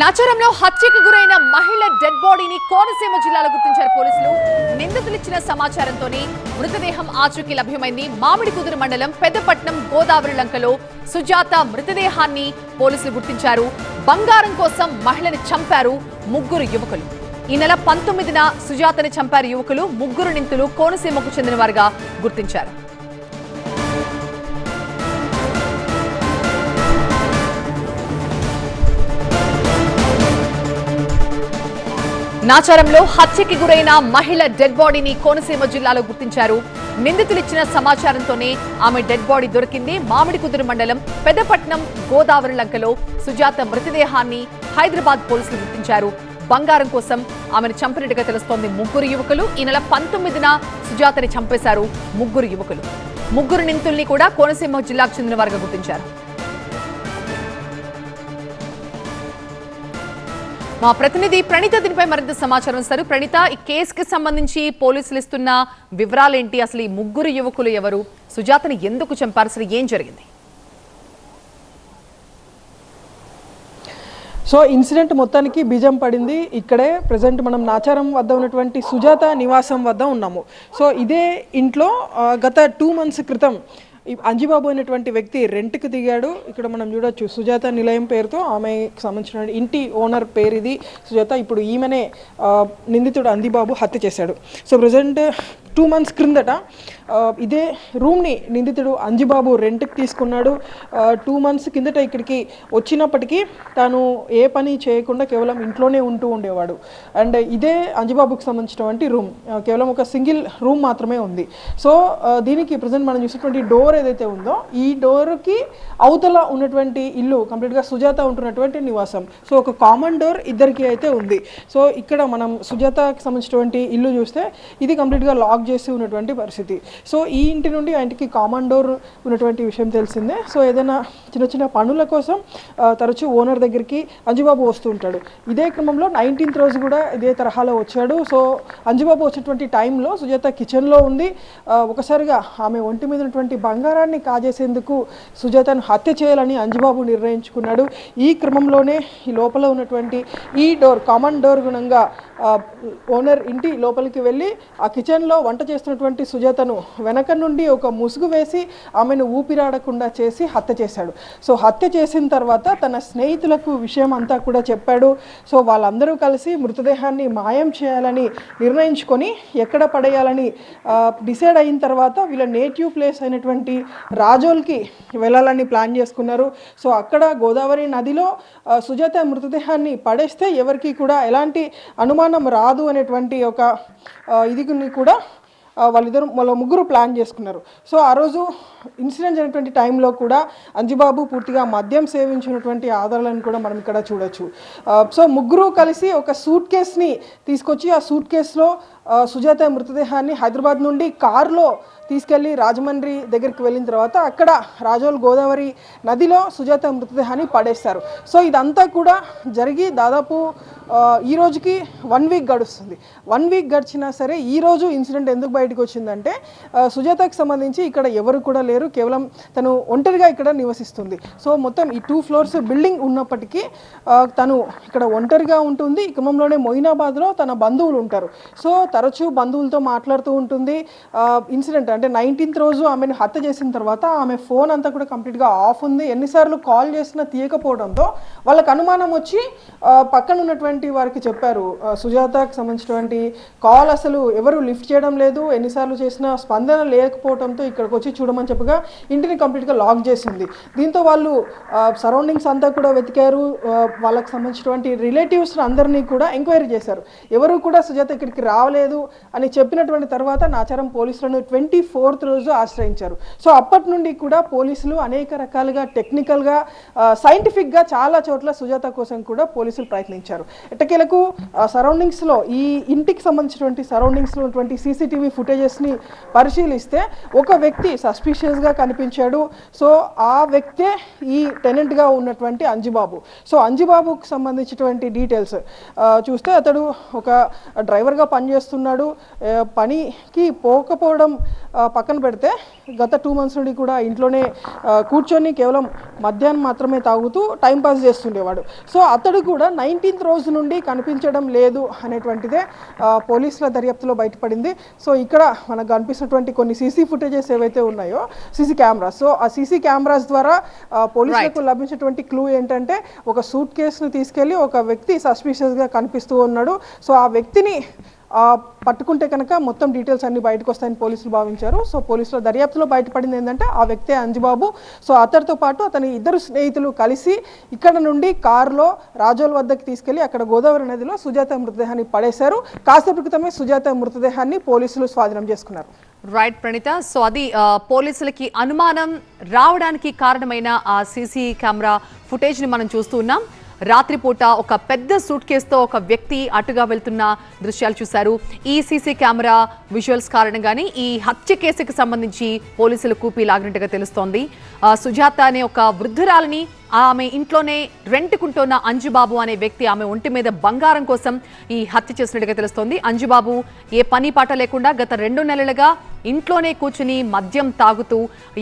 నాచారంలో హత్యకు గురైన మహిళ డెడ్ బాడీని కోనసీమ జిల్లాలో గుర్తించారు పోలీసులు. నిందితులు ఇచ్చిన సమాచారంతోనే మృతదేహం ఆచూకీ లభ్యమైంది. మామిడి కుదురు మండలం పెద్దపట్నం గోదావరి లంకలో సుజాత మృతదేహాన్ని పోలీసులు గుర్తించారు. బంగారం కోసం మహిళని చంపారు ముగ్గురు యువకులు. ఈ నెల పంతొమ్మిదిన సుజాతని చంపారు యువకులు. ముగ్గురు నిందితులు కోనసీమకు చెందినవారుగా గుర్తించారు. నాచారంలో హత్యకి గురైన మహిళ డెడ్ బాడీని కోనసీమ జిల్లాలో గుర్తించారు. నిందితులు ఇచ్చిన సమాచారంతోనే ఆమె డెడ్ బాడీ దొరికింది మామిడి కుదురు మండలం పెద్దపట్నం గోదావరి లంకలో సుజాత మృతదేహాన్ని హైదరాబాద్ పోలీసులు గుర్తించారు. బంగారం కోసం ఆమెను చంపినట్టుగా తెలుస్తోంది ముగ్గురు యువకులు. ఈ నెల పంతొమ్మిదిన సుజాతని చంపేశారు ముగ్గురు యువకులు. ముగ్గురు నిందితుల్ని కూడా కోనసీమ జిల్లాకు చెందిన వారుగా గుర్తించారు. మా ప్రతినిధి ప్రణీత దీనిపై మరింత సమాచారం ఇస్తారు. ప్రణీత ఈ కేసుకి సంబంధించి పోలీసులు ఇస్తున్న వివరాలేంటి? అసలు ఈ ముగ్గురు యువకులు ఎవరు? సుజాతని ఎందుకు చంపారు? అసలు ఏం జరిగింది? సో ఇన్సిడెంట్ మొత్తానికి బీజం పడింది. ఇక్కడే ప్రజెంట్ మనం నాచారం వద్ద ఉన్నటువంటి సుజాత నివాసం వద్ద ఉన్నాము. సో ఇదే ఇంట్లో గత టూ మంత్స్ క్రితం అంజిబాబు అనేటువంటి వ్యక్తి రెంట్కి దిగాడు. ఇక్కడ మనం చూడొచ్చు సుజాత నిలయం పేరుతో ఆమెకు సంబంధించిన ఇంటి ఓనర్ పేరు ఇది సుజాత ఇప్పుడు ఈమెనే నిందితుడు అందిబాబు హత్య చేశాడు. సో ప్రజెంట్ టూ మంత్స్ క్రిందట ఇదే రూమ్ని నిందితుడు అంజిబాబు రెంట్కి తీసుకున్నాడు. టూ మంత్స్ కిందట ఇక్కడికి వచ్చినప్పటికీ తాను ఏ పని చేయకుండా కేవలం ఇంట్లోనే ఉంటూ ఉండేవాడు. అండ్ ఇదే అంజిబాబుకు సంబంధించినటువంటి రూమ్. కేవలం ఒక సింగిల్ రూమ్ మాత్రమే ఉంది. సో దీనికి ప్రజెంట్ మనం చూసినటువంటి డోర్ ఏదైతే ఉందో ఈ డోర్కి అవతల ఉన్నటువంటి ఇల్లు కంప్లీట్గా సుజాత ఉంటున్నటువంటి నివాసం. సో ఒక కామన్ డోర్ ఇద్దరికి అయితే ఉంది. సో ఇక్కడ మనం సుజాతకి సంబంధించినటువంటి ఇల్లు చూస్తే ఇది కంప్లీట్గా లాక్ చేసి ఉన్నటువంటి పరిస్థితి. సో ఈ ఇంటి నుండి ఆయనకి కామన్ డోర్ ఉన్నటువంటి విషయం తెలిసిందే. సో ఏదైనా చిన్న చిన్న పనుల కోసం తరచూ ఓనర్ దగ్గరికి అంజుబాబు వస్తూ ఉంటాడు. ఇదే క్రమంలో నైన్టీన్త్ రోజు కూడా ఇదే తరహాలో వచ్చాడు. సో అంజుబాబు వచ్చేటువంటి టైంలో సుజాత కిచెన్లో ఉంది. ఒకసారిగా ఆమె ఒంటి మీద ఉన్నటువంటి బంగారాన్ని కాజేసేందుకు సుజాతను హత్య చేయాలని అంజుబాబు నిర్ణయించుకున్నాడు. ఈ క్రమంలోనే ఈ లోపల ఉన్నటువంటి ఈ డోర్ కామన్ డోర్ గుణంగా ఓనర్ ఇంటి లోపలికి వెళ్ళి ఆ కిచెన్లో వంట చేస్తున్నటువంటి సుజాతను వెనక నుండి ఒక ముసుగు వేసి ఆమెను ఊపిరాడకుండా చేసి హత్య చేశాడు. సో హత్య చేసిన తర్వాత తన స్నేహితులకు విషయం అంతా కూడా చెప్పాడు. సో వాళ్ళందరూ కలిసి మృతదేహాన్ని మాయం చేయాలని నిర్ణయించుకొని ఎక్కడ పడేయాలని డిసైడ్ అయిన తర్వాత వీళ్ళ నేటివ్ ప్లేస్ అయినటువంటి రాజోల్కి వెళ్ళాలని ప్లాన్ చేసుకున్నారు. సో అక్కడ గోదావరి నదిలో సుజాత మృతదేహాన్ని పడేస్తే ఎవరికి కూడా ఎలాంటి అనుమానం రాదు అనేటువంటి ఒక ఆ, ఇది కూడా వాళ్ళిద్దరు వాళ్ళ ముగ్గురు ప్లాన్ చేసుకున్నారు. సో ఆ రోజు ఇన్సిడెంట్ జరిగినటువంటి టైంలో కూడా అంజిబాబు పూర్తిగా మద్యం సేవించినటువంటి ఆధారాలను కూడా మనం ఇక్కడ చూడొచ్చు. సో ముగ్గురు కలిసి ఒక సూట్ కేస్ని తీసుకొచ్చి ఆ సూట్ కేసులో సుజాత మృతదేహాన్ని హైదరాబాద్ నుండి కారులో తీసుకెళ్ళి రాజమండ్రి దగ్గరికి వెళ్ళిన తర్వాత అక్కడ రాజోల్ గోదావరి నదిలో సుజాత మృతదేహాన్ని పడేస్తారు సో ఇదంతా కూడా జరిగి దాదాపు ఈ రోజుకి వన్ వీక్ గడుస్తుంది. వన్ వీక్ గడిచినా సరే ఈ రోజు ఇన్సిడెంట్ ఎందుకు బయటకు వచ్చిందంటే సుజాతకు సంబంధించి ఇక్కడ ఎవరు కూడా లేరు. కేవలం తను ఒంటరిగా ఇక్కడ నివసిస్తుంది. సో మొత్తం ఈ టూ ఫ్లోర్స్ బిల్డింగ్ ఉన్నప్పటికీ తను ఇక్కడ ఒంటరిగా ఉంటుంది. ఈ క్రమంలోనే మొయినాబాద్లో తన బంధువులు ఉంటారు. సో తరచూ బంధువులతో మాట్లాడుతూ ఉంటుంది. ఇన్సిడెంట్ అంటే నైన్టీన్త్ రోజు ఆమెను హత్య చేసిన తర్వాత ఆమె ఫోన్ అంతా కూడా కంప్లీట్గా ఆఫ్ ఉంది. ఎన్నిసార్లు కాల్ చేసినా తీయకపోవడంతో వాళ్ళకి అనుమానం వచ్చి పక్కన ఉన్నటువంటి వారికి చెప్పారు. సుజాతకు సంబంధించినటువంటి కాల్ అసలు ఎవరు లిఫ్ట్ చేయడం లేదు. ఎన్నిసార్లు చేసినా స్పందన లేకపోవడంతో ఇక్కడికి వచ్చి చూడమని చెప్పగా ఇంటిని కంప్లీట్గా లాక్ చేసింది. దీంతో వాళ్ళు సరౌండింగ్స్ అంతా కూడా వెతికారు. వాళ్ళకి సంబంధించినటువంటి రిలేటివ్స్ అందరినీ కూడా ఎంక్వైరీ చేశారు. ఎవరు కూడా సుజాత ఇక్కడికి రావలేదు. అని చెప్పినటువంటి తర్వాత నాచారం పోలీసులను ట్వంటీ ఫోర్త్ రోజు ఆశ్రయించారు. సో అప్పటి నుండి కూడా పోలీసులు అనేక రకాలుగా టెక్నికల్గా సైంటిఫిక్గా చాలా చోట్ల సుజాత కోసం కూడా పోలీసులు ప్రయత్నించారు. ఎట్టకేలకు సరౌండింగ్స్లో ఈ ఇంటికి సంబంధించినటువంటి సరౌండింగ్స్లో ఉన్నటువంటి సీసీటీవీ ఫుటేజెస్ని పరిశీలిస్తే ఒక వ్యక్తి సస్పిషియస్గా కనిపించాడు. సో ఆ వ్యక్తే ఈ టెనెంట్గా ఉన్నటువంటి అంజిబాబు. సో అంజిబాబుకు సంబంధించినటువంటి డీటెయిల్స్ చూస్తే అతడు ఒక డ్రైవర్గా పనిచేస్తూ చేస్తున్నాడు. పనికి పోకపోవడం పక్కన పెడితే గత టూ మంత్స్ నుండి కూడా ఇంట్లోనే కూర్చొని కేవలం మద్యాన్ని మాత్రమే తాగుతూ టైం పాస్ చేస్తుండేవాడు. సో అతడు కూడా నైన్టీన్త్ రోజు నుండి కనిపించడం లేదు అనేటువంటిదే పోలీసుల దర్యాప్తులో బయటపడింది. సో ఇక్కడ మనకు కనిపిస్తున్నటువంటి కొన్ని సీసీ ఫుటేజెస్ ఏవైతే ఉన్నాయో సీసీ కెమెరాస్. సో ఆ సీసీ కెమెరాస్ ద్వారా పోలీసులకు లభించినటువంటి క్లూ ఏంటంటే ఒక సూట్ కేసును తీసుకెళ్ళి ఒక వ్యక్తి సస్పిషియస్గా కనిపిస్తూ ఉన్నాడు. సో ఆ వ్యక్తిని పట్టుకుంటే కనుక మొత్తం డీటెయిల్స్ అన్ని బయటకు వస్తాయని పోలీసులు భావించారు. సో పోలీసుల దర్యాప్తులో బయటపడింది ఏంటంటే ఆ వ్యక్తే అంజుబాబు. సో అతడితో పాటు అతని ఇద్దరు స్నేహితులు కలిసి ఇక్కడ నుండి కారులో రాజోల్ వద్దకు తీసుకెళ్ళి అక్కడ గోదావరి నదిలో సుజాత మృతదేహాన్ని పడేశారు. కాసేపు క్రితమే సుజాత మృతదేహాన్ని పోలీసులు స్వాధీనం చేసుకున్నారు. రైట్ ప్రణీత. సో అది పోలీసులకి అనుమానం రావడానికి కారణమైన ఆ సీసీ కెమెరా ఫుటేజ్ని మనం చూస్తూ ఉన్నాం. రాత్రిపూట ఒక పెద్ద సూట్ కేసుతో ఒక వ్యక్తి అటుగా వెళ్తున్న దృశ్యాలు చూశారు. ఈ సీసీ కెమెరా విజువల్స్ కారణంగానే ఈ హత్య కేసుకు సంబంధించి పోలీసులు కూపీ లాగినట్టుగా తెలుస్తోంది. ఆ, సుజాత అనే ఒక వృద్ధురాలని ఆమె ఇంట్లోనే రెంట్కుంటున్న అంజుబాబు అనే వ్యక్తి ఆమె ఒంటి మీద బంగారం కోసం ఈ హత్య చేసినట్టుగా తెలుస్తోంది. అంజుబాబు ఏ పని పాట లేకుండా గత రెండు నెలలుగా ఇంట్లోనే కూర్చుని మద్యం తాగుతూ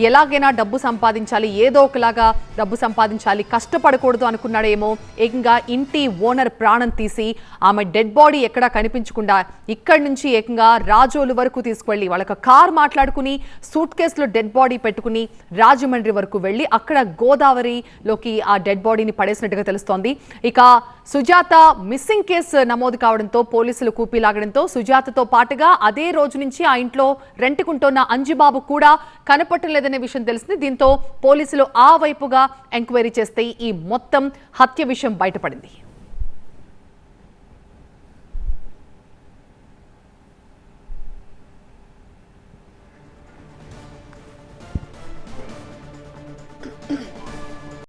ఎలాగైనా డబ్బు సంపాదించాలి ఏదో ఒకలాగా డబ్బు సంపాదించాలి కష్టపడకూడదు అనుకున్నాడేమో. ఏకంగా ఇంటి ఓనర్ ప్రాణం తీసి ఆమె డెడ్ బాడీ ఎక్కడా కనిపించకుండా ఇక్కడి నుంచి ఏకంగా రాజోలు వరకు తీసుకువెళ్ళి వాళ్ళకి కార్ మాట్లాడుకుని సూట్ కేసులో డెడ్ బాడీ పెట్టుకుని రాజమండ్రి వరకు వెళ్ళి అక్కడ గోదావరిలో లోకి ఆ డెడ్ బాడీని పడేసినట్టుగా తెలుస్తోంది. ఇక సుజాత మిస్సింగ్ కేసు నమోదు కావడంతో పోలీసులు కూపీ లాగడంతో సుజాతతో పాటుగా అదే రోజు నుంచి ఆ ఇంట్లో రెంట్కుంటున్న అంజుబాబు కూడా కనపట్టలేదనే విషయం తెలిసింది. దీంతో పోలీసులు ఆ వైపుగా ఎంక్వైరీ చేస్తే ఈ మొత్తం హత్య విషయం బయటపడింది.